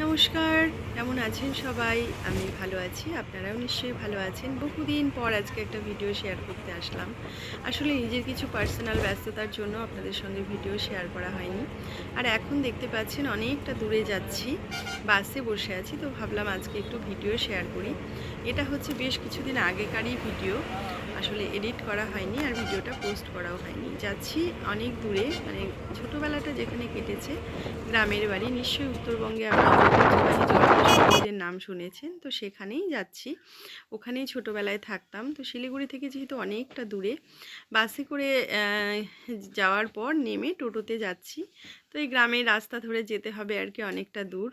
নমস্কার, কেমন আছেন সবাই? আমি ভালো আছি, আপনারাও নিশ্চয়ই ভালো আছেন। বহুদিন পর আজকে একটা ভিডিও শেয়ার করতে আসলাম। আসলে নিজের কিছু পার্সোনাল ব্যস্ততার জন্য আপনাদের সঙ্গে ভিডিও শেয়ার করা হয়নি। আর এখন দেখতে পাচ্ছেন অনেকটা দূরে যাচ্ছি বাসে বসে আছি, তো ভাবলাম আজকে একটু ভিডিও শেয়ার করি। এটা হচ্ছে বেশ কিছুদিন আগেকারই ভিডিও আসলে এডিট করা হয়নি আর ভিডিওটা পোস্ট করাও হয়নি। যাচ্ছি অনেক দূরে মানে ছোটোবেলাটা যেখানে কেটেছে, গ্রামের বাড়ি। নিশ্চয়ই উত্তরবঙ্গে আপনারা নাম শুনেছেন, তো সেখানেই যাচ্ছি। ওখানেই ছোটোবেলায় থাকতাম। তো শিলিগুড়ি থেকে যেহেতু অনেকটা দূরে, বাসে করে যাওয়ার পর নেমে টোটোতে যাচ্ছি। তো এই গ্রামের রাস্তা ধরে যেতে হবে আর কি অনেকটা দূর।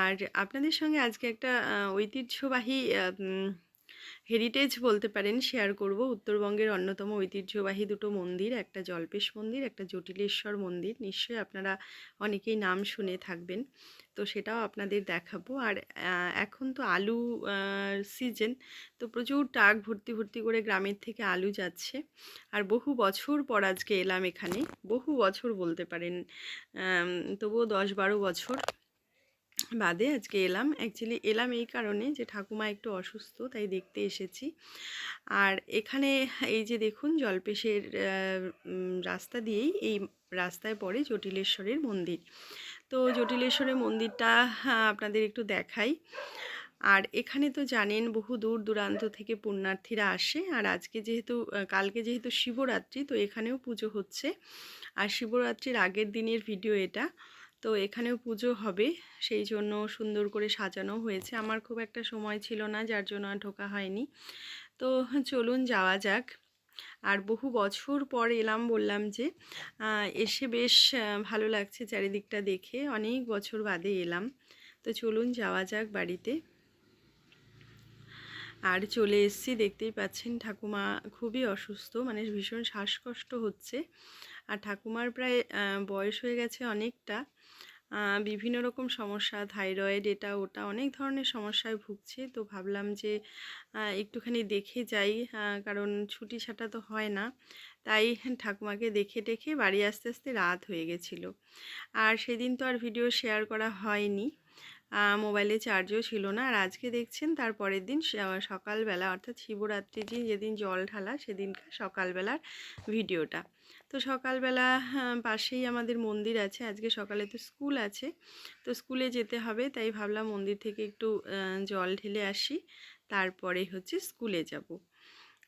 আর আপনাদের সঙ্গে আজকে একটা ঐতিহ্যবাহী হেরিটেজ বলতে পারেন শেয়ার করব। উত্তরবঙ্গের অন্যতম ঐতিহ্যবাহী দুটো মন্দির, একটা জল্পেশ মন্দির, একটা জটিলেশ্বর মন্দির। নিশ্চয়ই আপনারা অনেকেই নাম শুনে থাকবেন। তো সেটাও আপনাদের দেখাবো। আর এখন তো আলু সিজন তো প্রচুর টাক ভর্তি ভর্তি করে গ্রামের থেকে আলু যাচ্ছে। আর বহু বছর পর আজকে এলাম এখানে। বহু বছর বলতে পারেন তবুও দশ বারো বছর। বাদে আজকে এলাম। অ্যাকচুয়ালি এলাম এই কারণে যে ঠাকুমা একটু অসুস্থ, তাই দেখতে এসেছি। আর এখানে এই যে দেখুন, জলপেশের রাস্তা দিয়েই এই রাস্তায় পড়ে জটিলেশ্বরের মন্দির। তো জটিলেশ্বরের মন্দিরটা আপনাদের একটু দেখাই। আর এখানে তো জানেন, বহু দূর দূরান্ত থেকে পুণ্যার্থীরা আসে। আর আজকে যেহেতু কালকে যেহেতু শিবরাত্রি, তো এখানেও পুজো হচ্ছে। আর শিবরাত্রির আগের দিনের ভিডিও এটা। তো এখানেও পুজো হবে। সেই জন্য সুন্দর করে সাজানো হয়েছে। আমার খুব একটা সময় ছিল না, যার জন্য আর ঢোকা হয়নি। তো চলুন যাওয়া যাক। আর বহু বছর পর এলাম বললাম যে এসে বেশ ভালো লাগছে চারিদিকটা দেখে। অনেক বছর বাদে এলাম। তো চলুন যাওয়া যাক বাড়িতে। আর চলে এসেছি, দেখতেই পাচ্ছেন ঠাকুমা খুবই অসুস্থ মানে ভীষণ শ্বাসকষ্ট হচ্ছে। আর ঠাকুমার প্রায় বয়স হয়ে গেছে অনেকটা। বিভিন্ন রকম সমস্যা, থাইরয়েড, এটা ওটা অনেক ধরনের সমস্যায় ভুগছে। তো ভাবলাম যে একটুখানি দেখে যাই কারণ ছুটি ছাটা তো হয় না। তাই ঠাকুমাকে দেখে টেখে বাড়ি আসতে আসতে রাত হয়ে গেছিল। আর সেদিন তো আর ভিডিও শেয়ার করা হয়নি। মোবাইলে চার্জও ছিল না। আর আজকে দেখছেন তারপরের দিন সকালবেলা অর্থাৎ শিবরাত্রি দিন যেদিন জল ঢালা সেদিনকার সকালবেলার ভিডিওটা। তো সকালবেলা পাশেই আমাদের মন্দির আছে। আজকে সকালে তো স্কুল আছে। তো স্কুলে যেতে হবে, তাই ভাবলাম মন্দির থেকে একটু জল ঢেলে আসি। তারপরে হচ্ছে স্কুলে যাব।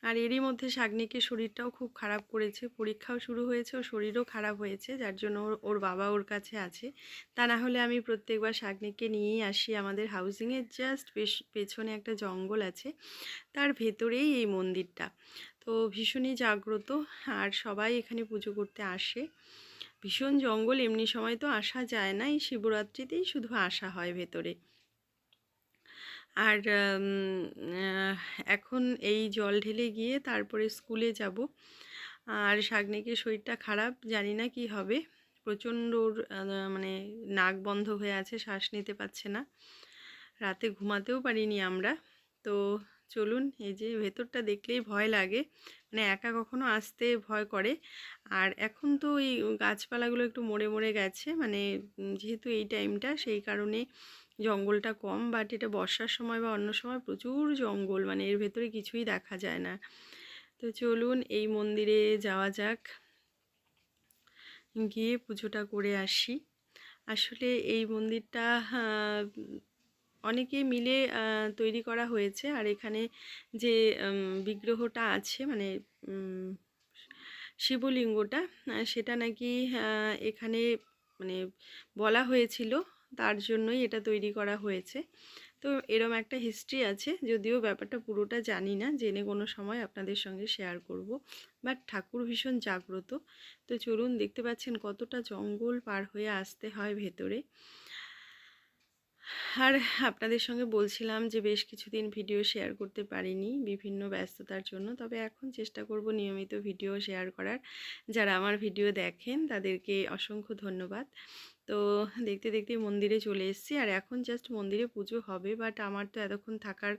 আর এরই মধ্যে শাগনিকের শরীরটাও খুব খারাপ করেছে। পরীক্ষাও শুরু হয়েছে, ওর শরীরও খারাপ হয়েছে, যার জন্য ওর বাবা ওর কাছে আছে। তা না হলে আমি প্রত্যেকবার শাগনিককে নিয়েই আসি আমাদের হাউজিংয়ের জাস্ট পেছনে একটা জঙ্গল আছে, তার ভেতরেই এই মন্দিরটা। তো ভীষণই জাগ্রত, আর সবাই এখানে পুজো করতে আসে। ভীষণ জঙ্গল, এমনি সময় তো আসা যায় না, এই শিবরাত্রিতেই শুধু আসা হয় ভেতরে। আর এখন এই জল ঢেলে গিয়ে তারপরে স্কুলে যাব। আর শাগনিকের শরীরটা খারাপ, জানি না কি হবে। প্রচণ্ড মানে নাক বন্ধ হয়ে আছে, শ্বাস নিতে পারছে না। রাতে ঘুমাতেও পারিনি আমরা। তো চলুন, এই যে ভেতরটা দেখলেই ভয় লাগে। মানে একা কখনো আসতে ভয় করে। আর এখন তো এই গাছপালাগুলো একটু মরে মরে গেছে। মানে যেহেতু এই টাইমটা, সেই কারণে জঙ্গলটা কম বাট এটা বর্ষার সময় বা অন্য সময় প্রচুর জঙ্গল মানে এর ভেতরে কিছুই দেখা যায় না। তো চলুন এই মন্দিরে যাওয়া যাক। গিয়ে পুজোটা করে আসি। আসলে এই মন্দিরটা অনেকে মিলে তৈরি করা হয়েছে। আর এখানে যে বিগ্রহটা আছে মানে শিবলিঙ্গটা, সেটা নাকি এখানে মানে বলা হয়েছিল। তার জন্যই এটা তৈরি করা হয়েছে। তো এরম একটা হিস্ট্রি আছে, যদিও ব্যাপারটা পুরোটা জানি না, জেনে কোনো সময় আপনাদের সঙ্গে শেয়ার করব। বাট ঠাকুর ভীষণ জাগ্রত। তো চলুন দেখতে পাচ্ছেন কতটা জঙ্গল পার হয়ে আসতে হয় ভেতরে। আর আপনাদের সঙ্গে বলছিলাম যে, বেশ কিছুদিন ভিডিও শেয়ার করতে পারিনি বিভিন্ন ব্যস্ততার জন্য। তবে এখন চেষ্টা করব নিয়মিত ভিডিও শেয়ার করার। যারা আমার ভিডিও দেখেন, তাদেরকে অসংখ্য ধন্যবাদ। তো দেখতে দেখতে মন্দিরে চলে এসেছি। আর এখন জাস্ট মন্দিরে পুজো হবে বাট আমার তো এতক্ষণ থাকার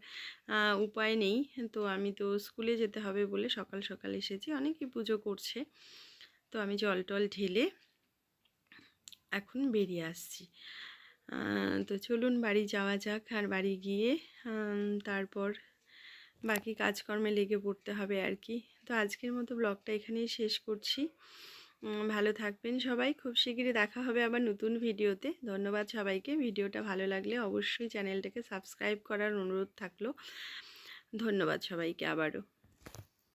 উপায় নেই। তো আমি তো স্কুলে যেতে হবে বলে সকাল সকাল এসেছি। অনেকেই পুজো করছে। তো আমি জল টল ঢেলে এখন বেরিয়ে আসছি। তো চলুন বাড়ি যাওয়া যাক আর বাড়ি গিয়ে তারপর বাকি কাজকর্মে লেগে পড়তে হবে আর কি। তো আজকের মতো ব্লগটা এখানেই শেষ করছি। ভালো থাকবেন সবাই। খুব শিগগিরই দেখা হবে আবার নতুন ভিডিওতে। ধন্যবাদ সবাইকে। ভিডিওটা ভালো লাগলে অবশ্যই চ্যানেলটাকে সাবস্ক্রাইব করার অনুরোধ থাকল। ধন্যবাদ সবাইকে আবারও।